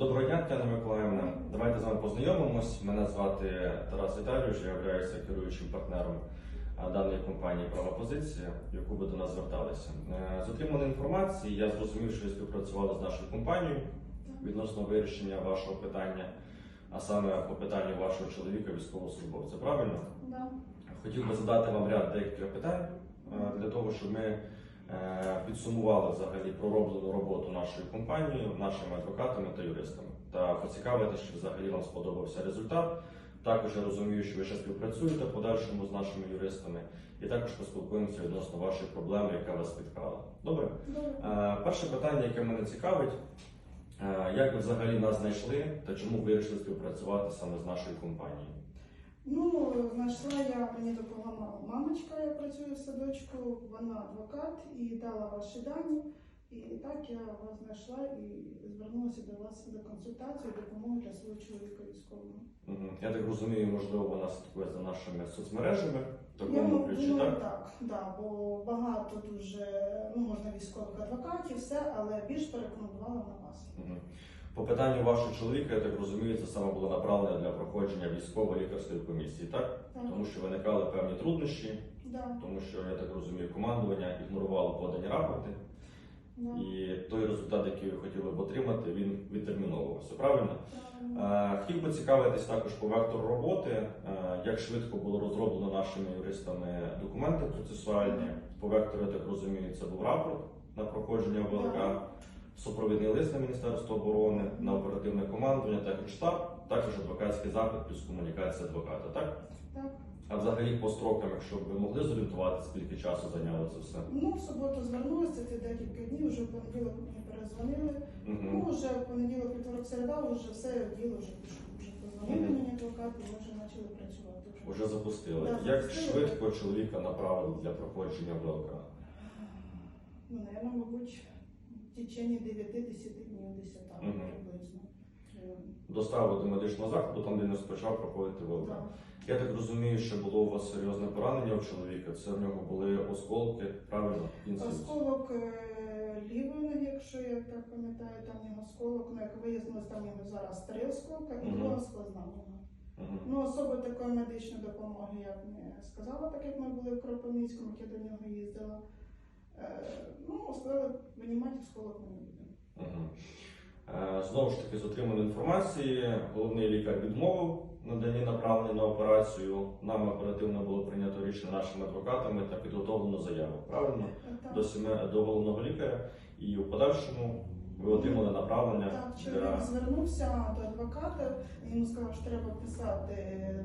Доброго дня, Тетяна Миколаївна. Давайте з вами познайомимось. Мене звати Тарас Віталійович, я являюся керуючим партнером е, даної компанії Права позиція, яку ви до нас зверталися. Е, З отриманої інформації я зрозумів, що ви співпрацювали з нашою компанією відносно вирішення вашого питання, а саме по питанню вашого чоловіка, військовослужбовця. Правильно? Да. Хотів би задати вам ряд декілька питань е, для того, щоб ми підсумували взагалі пророблену роботу нашої компанії, нашими адвокатами та юристами та поцікавитися, чи взагалі вам сподобався результат. Також я розумію, що ви ще співпрацюєте в подальшому з нашими юристами, і також поспілкуємося відносно вашої проблеми, яка вас спіткала. Добре? Добре. Е, Перше питання, яке мене цікавить, е, як ви взагалі нас знайшли та чому вирішили співпрацювати саме з нашою компанією? Ну, знайшла я, мені допомагала мамочка, я працюю в садочку, вона адвокат і дала ваші дані. І так я вас знайшла і звернулася до вас за консультацією, допомогою для свого чоловіка військового. Я так розумію, можливо, вона слідкує за нашими соцмережами в Я такому ключі, думаю, так? так, да, бо багато дуже, ну можна військових адвокатів, все, але більш порекомендувала на вас. Мгм. По питанню вашого чоловіка, я так розумію, це саме було направлено для проходження військово-лікарської комісії, так? Так, Тому що виникали певні труднощі, да, тому що я так розумію, командування ігнорувало подані рапорти, да, і той результат, який ви хотіли б отримати, він відтерміновувався. Правильно? правильно. Е, Хотів би цікавитись також по вектору роботи, е, як швидко було розроблено нашими юристами документи процесуальні. По вектору, я так розумію, це був рапорт на проходження ВЛК, Так. Супровідний лист на Міністерство оборони, на оперативне командування, також штаб, також адвокатський запит плюс комунікація адвоката. Так? Так. А взагалі по строкам, якщо б ви могли зорієнтувати, скільки часу зайняло це все? Ну, в суботу звернулася, це декілька днів, вже в понеділок мені перезвонили. Ну, Угу. вже в понеділок, вівторок, середа, вже все діло вже пішло. Вже позвонили Мгм. мені адвокати, ми вже почали працювати. Вже запустили. Да, Як запустили. швидко чоловіка направили для проходження ВЛК? Ну, наверное, мабуть, течение 9-10 днів, десь так Мгм. приблизно. Е, Доставили до медичного закладу, там де він розпочав проходити ВЛК. так. Я так розумію, що було у вас серйозне поранення у чоловіка. Це в нього були осколки, правильно? Кінцівці. Осколок е, лівої ноги, якщо я так пам'ятаю, там його осколок, ну як виявилось, там його зараз три осколка і Мгм. друга сквозна нога. Мгм. Ну, особи такої медичної допомоги я б не сказала, так як ми були в Кропивницькому, як я до нього їздила. Е, ну, сказали, винімати осколок ми не будемо. Мгм. Е, Знову ж таки, з отриманої інформації, головний лікар відмовив надані направлення на операцію. Нам оперативно було прийнято рішення нашими адвокатами та підготовлено заяву. Правильно? Так, До сіме до головного лікаря, і у подальшому ви отримали направлення так, для чоловік звернувся до адвоката, йому сказав, що треба писати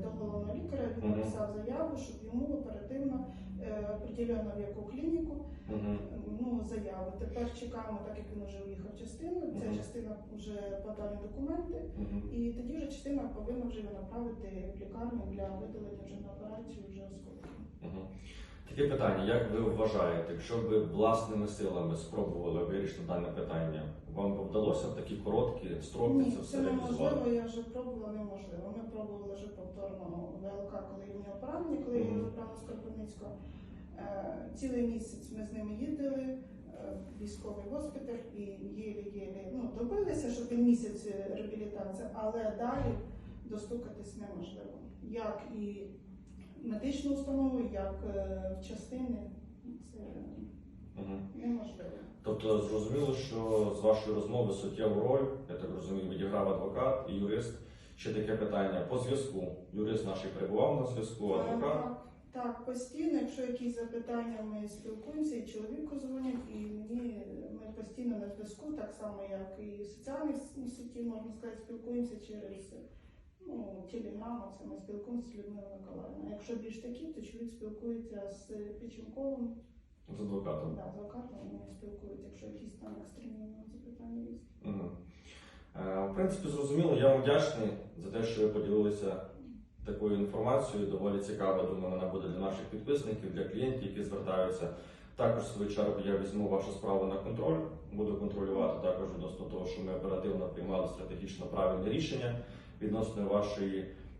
до головного лікаря, він Мгм. написав заяву, щоб йому оперативно е, приділено в яку клініку Мгм. ну, заяву. Тепер чекаємо, так як він вже уїхав частину, ця Мгм. частина вже подали документи. Мгм. І тоді вже частина повинна вже його направити в лікарню для видалення вже на операцію вже осколків. Мгм. Таке питання, як ви вважаєте, якщо ви власними силами спробували вирішити дане питання, вам би вдалося в такі короткі строки Ні, це все це реалізувати? неможливо, я вже пробувала, неможливо. Ми пробували вже повторно ВЛК, коли нього поранення, коли я Мгм. його забрала з Кропивницького. Е, Цілий місяць ми з ними їздили, е, в військовий госпіталь і єлі-єлі ну, добилися, що ти місяць е, реабілітація, але далі достукатись неможливо. Як і медичну установу, як е, в частини, це Мгм. неможливо. Тобто зрозуміло, що з вашої розмови суттєву роль, я так розумію, відіграв адвокат і юрист. Ще таке питання по зв'язку. Юрист наш перебував на зв'язку, адвокат. Так, так, постійно, якщо якісь запитання, ми спілкуємося, і чоловіку дзвонять, і мені ми постійно на зв'язку, так само як і в соціальних с- можна сказати, спілкуємося через ну, телеграм, це ми спілкуємося з Людмилою Миколаївною. Якщо більш такі, то чоловік спілкується з Печенковим, з адвокатом. да, адвокатом, вони спілкуються, якщо якісь там екстремні запитання є. Е, В принципі, зрозуміло, я вам вдячний за те, що ви поділилися такою інформацією. Доволі цікаво, думаю, вона буде для наших підписників, для клієнтів, які звертаються. Також, в свою чергу, я візьму вашу справу на контроль, буду контролювати також відносно того, що ми оперативно приймали стратегічно правильне рішення відносно вашої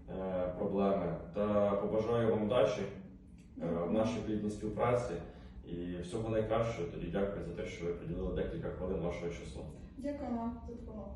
е, проблеми. Та побажаю вам удачі е, в нашій плідній співпраці і всього найкращого. Тоді дякую за те, що ви приділили декілька хвилин вашого часу. Дякую вам за допомогу.